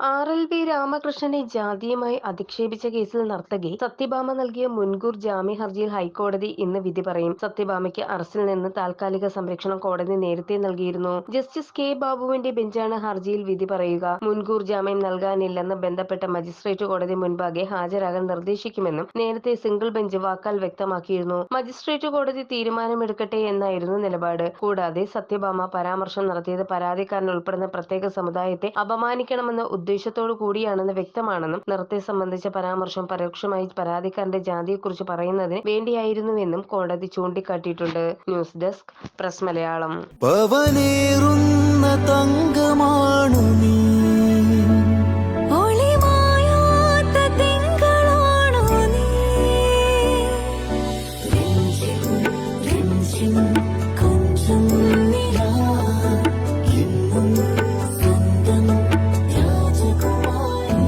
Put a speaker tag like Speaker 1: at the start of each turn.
Speaker 1: R L V രാമകൃഷ്ണനെ ജാതിയുമായി അധിക്ഷേപിച്ച കേസിൽ നർത്തകി സത്യഭാമ നൽകിയ മുൻകൂർ ജാമ്യ ഹർജിയിൽ ഹൈക്കോടതി ഇന്ന് വിധി പറയും. സത്യഭാമയ്ക്ക് അറസ്റ്റിൽ നിന്ന് താൽക്കാലിക സംരക്ഷണം കോടതി നേരത്തെ നൽകിയിരുന്നു. ജസ്റ്റിസ് കെ ബാബുവിന്റെ ബെഞ്ചാണ് ഹർജിയിൽ വിധി പറയുക. മുൻകൂർ ജാമ്യം നൽകാനില്ലെന്ന് ബന്ധപ്പെട്ട മജിസ്ട്രേറ്റ് കോടതി മുൻപാകെ ഹാജരാകാൻ നിർദ്ദേശിക്കുമെന്നും നേരത്തെ സിംഗിൾ ബെഞ്ച് വാക്കാൽ വ്യക്തമാക്കിയിരുന്നു. മജിസ്ട്രേറ്റ് കോടതി തീരുമാനമെടുക്കട്ടെ എന്നായിരുന്നു നിലപാട്. കൂടാതെ സത്യഭാമ പരാമർശം നടത്തിയത് പരാതിക്കാരൻ ഉൾപ്പെടുന്ന പ്രത്യേക സമുദായത്തെ അപമാനിക്കണമെന്ന ഉദ്ദേശത്തോടു കൂടിയാണെന്ന് വ്യക്തമാണെന്നും നിറത്തെ സംബന്ധിച്ച പരാമർശം പരോക്ഷമായി പരാതിക്കാരന്റെ ജാതിയെക്കുറിച്ച് പറയുന്നതിന് വേണ്ടിയായിരുന്നുവെന്നും കോടതി ചൂണ്ടിക്കാട്ടിയിട്ടുണ്ട്.
Speaker 2: News desk press Malayalam. രാജകുമാരി